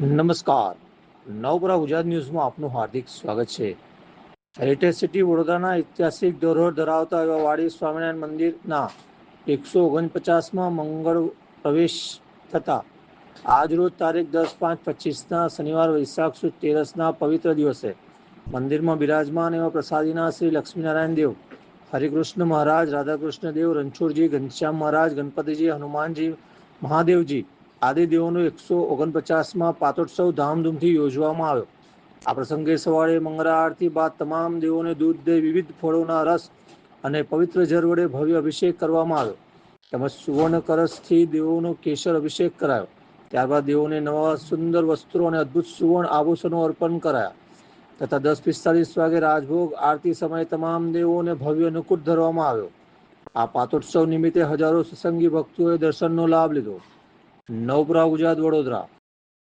નમસ્કાર. નવપરા ગુજરાત ન્યૂઝમાં આપનું હાર્દિક સ્વાગત છે. હેરિટેજ સિટી વડોદરાના ઐતિહાસિક ધરોહર ધરાવતા એવા વાડી સ્વામિનારાયણ મંદિરના એકસો ઓગણપચાસમાં મંગળ પ્રવેશ થતા આજરોજ તારીખ દસ પાંચ પચીસના શનિવાર વૈશાખ સુદ તેરસના પવિત્ર દિવસે મંદિરમાં બિરાજમાન એવા પ્રસાદીના શ્રી લક્ષ્મીનારાયણ દેવ, હરિકૃષ્ણ મહારાજ, રાધાકૃષ્ણ દેવ, રણછોડજી, ઘનશ્યામ મહારાજ, ગણપતિજી, હનુમાનજી, મહાદેવજી આદિ દેવોનો એકસો ઓગણપચાસમાં પાતોત્સવ ધામધૂમથી યોજવામાં આવ્યો. આ પ્રસંગે સવારે મંગળા આરતી બાદ તમામ દેવોને દૂધ દે વિવિધ ફળોના રસ અને પવિત્ર જળ વડે ભવ્ય અભિષેક કરવામાં આવ્યો. તેમજ સુવર્ણ કરસથી દેવોનો કેસર અભિષેક કરાયો. ત્યારબાદ દેવોને નવા સુંદર વસ્ત્રો અને અદ્ભુત સુવર્ણ આભૂષણો અર્પણ કરાયા. તથા દસ પિસ્તાલીસ વાગે રાજભોગ આરતી સમયે તમામ દેવોને ભવ્ય અનુકૂટ ધરવામાં આવ્યો. આ પાતોત્સવ નિમિત્તે હજારો સત્સંગી ભક્તોએ દર્શનનો લાભ લીધો. નવપરા ગુજરાત વડોદરા.